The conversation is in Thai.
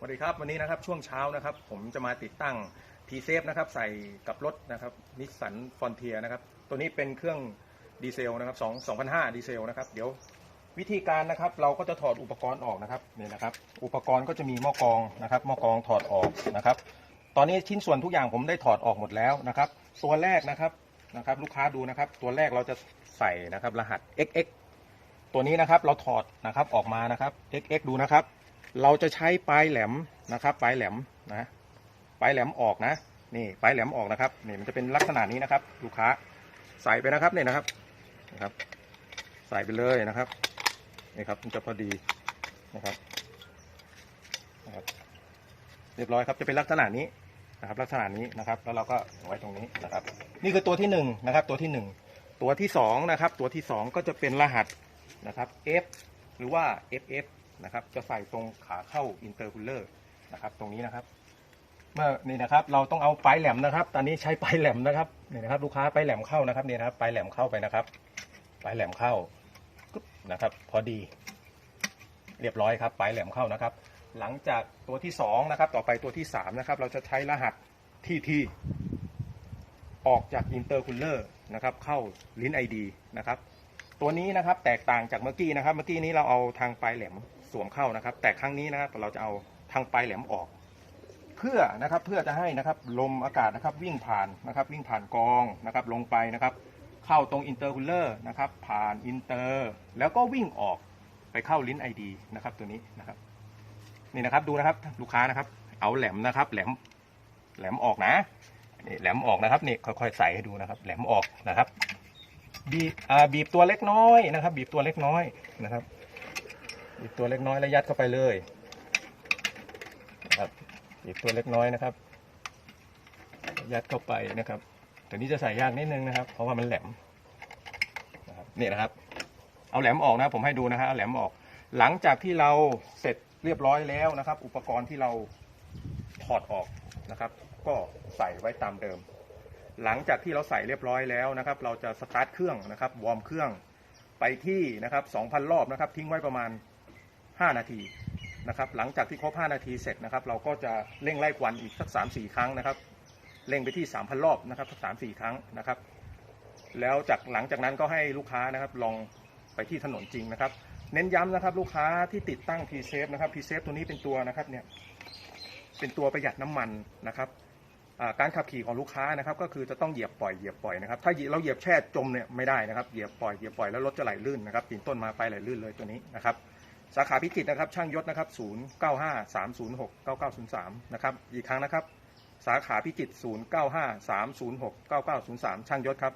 สวัสดีครับวันนี้นะครับช่วงเช้านะครับ ผมจะมาติดตั้ง t s a f e นะครับใส่กับรถนะครับนิสสันฟอนเทียนะครับตัวนี้เป็นเครื่องดีเซลนะครับ2 2005ดีเซลนะครับเดี๋ยววิธีการนะครับเราก็จะถอดอุปกรณ์ออกนะครับนี่นะครับ อุปกรณ์ก็จะมีหม้อกรองนะครับหม้อกรองถอดออกนะครับ ตอนนี้ชิ้นส่วนทุกอย่างผมได้ถอดออกหมดแล้วนะครับ ตัวแรกนะครับนะครับ ลูกค้าดูนะครับ ตัวแรกเราจะใส่นะครับรหัส XX ตัวนี้นะครับเราถอดนะครับออกมานะครับ XX ดูนะครับ เราจะใช้ปลายแหลมนะครับ ปลายแหลมนะปลายแหลมออกนะ นี่ปลายแหลมออกนะครับนี่มันจะเป็นลักษณะนี้นะครับ ลูกค้าใส่ไปนะครับเนี่ยนะครับนะครับ ใส่ไปเลยนะครับนี่ครับมันจะพอดีนะครับนะครับ เรียบร้อยครับจะเป็นลักษณะนี้นะครับ ลักษณะนี้นะครับ แล้วเราก็ไว้ตรงนี้นะครับ นี่คือตัวที่หนึ่งนะครับ ตัวที่หนึ่งตัวที่สองนะครับ ตัวที่สองก็จะเป็นรหัสนะครับ F หรือว่า FF นะครับ จะใส่ตรงขาเข้าอินเตอร์คูลเลอร์นะครับ ตรงนี้นะครับ เมื่อนี่นะครับ เราต้องเอาปลายแหลมนะครับ ตอนนี้ใช้ปลายแหลมนะครับนี่นะครับ ลูกค้าปลายแหลมเข้านะครับนี่นะครับปลายแหลมเข้าไปนะครับปลายแหลมเข้านะครับ พอดี เรียบร้อยครับปลายแหลมเข้านะครับ หลังจากตัวที่สองนะครับ ต่อไปตัวที่สามนะครับ เราจะใช้รหัสที่ที่ออกจากอินเตอร์คูลเลอร์นะครับ เข้าลิ้น ID นะครับ ตัวนี้นะครับแตกต่างจากเมื่อกี้นะครับ เมื่อกี้นี้เราเอาทางปลายแหลม สวมเข้านะครับ แต่ครั้งนี้นะครับเราจะเอาทางปลายแหลมออก เพื่อนะครับเพื่อจะให้นะครับลมอากาศนะครับวิ่งผ่านนะครับ วิ่งผ่านกรองนะครับ ลงไปนะครับ เข้าตรงอินเตอร์คูลเลอร์นะครับผ่านอินเตอร์แล้วก็วิ่งออกไปเข้าลิ้น ID นะครับตัวนี้นะครับนี่นะครับดูนะครับลูกค้านะครับ เอาแหลมนะครับ แหลมแหลมออกนะนี่แหลมออกนะครับนี่ค่อยๆใส่ให้ดูนะครับ แหลมออกนะครับบีบอ่าบีบตัวเล็กน้อยนะครับ บีบตัวเล็กน้อยนะครับ บีบตัวเล็กน้อยแล้วยัดเข้าไปเลยครับบีบตัวเล็กน้อยนะครับ ยัดเข้าไปนะครับแต่นี้จะใส่ยากนิดนึงนะครับ เพราะว่ามันแหลมนะครับนี่นะครับ เอาแหลมออกนะผมให้ดูนะฮะเอาแหลมออก หลังจากที่เราเสร็จเรียบร้อยแล้วนะครับ อุปกรณ์ที่เราถอดออกนะครับ ก็ใส่ไว้ตามเดิม หลังจากที่เราใส่เรียบร้อยแล้วนะครับ เราจะสตาร์ทเครื่องนะครับวอร์มเครื่องไปที่นะครับ2,000 รอบนะครับ ทิ้งไว้ประมาณ 5 นาทีนะครับหลังจากที่ครบ 5 นาทีเสร็จนะครับเราก็จะเร่งไล่ควันอีกสัก 3-4 ครั้งนะครับเร่งไปที่ 3,000 รอบนะครับสัก 3-4 ครั้งนะครับ แล้วจากหลังจากนั้นก็ให้ลูกค้านะครับลองไปที่ถนนจริงนะครับ เน้นย้ำนะครับลูกค้าที่ติดตั้ง p s a f e นะครับ p s a f e ตัวนี้เป็นตัวนะครับเนี่ยเป็นตัวประหยัดน้ำมันนะครับการขับขี่ของลูกค้านะครับ ก็คือจะต้องเหยียบปล่อยเหยียบปล่อยนะครับถ้าเราเหยียบแช่จมเนี่ยไม่ได้นะครับเหยียบปล่อยเหยียบปล่อยแล้วรถจะไหลลื่นนะครับปีนต้นมาไปไหลลื่นเลยตัวนี้นะครับ สาขาพิจิตรนะครับช่างยศนะครับ0 9 5 3 0 6 9 9 0 3นะครับอีกครั้งนะครับ สาขาพิจิตร0 9 5 3 0 6 9 9 0 3 ช่างยศครับ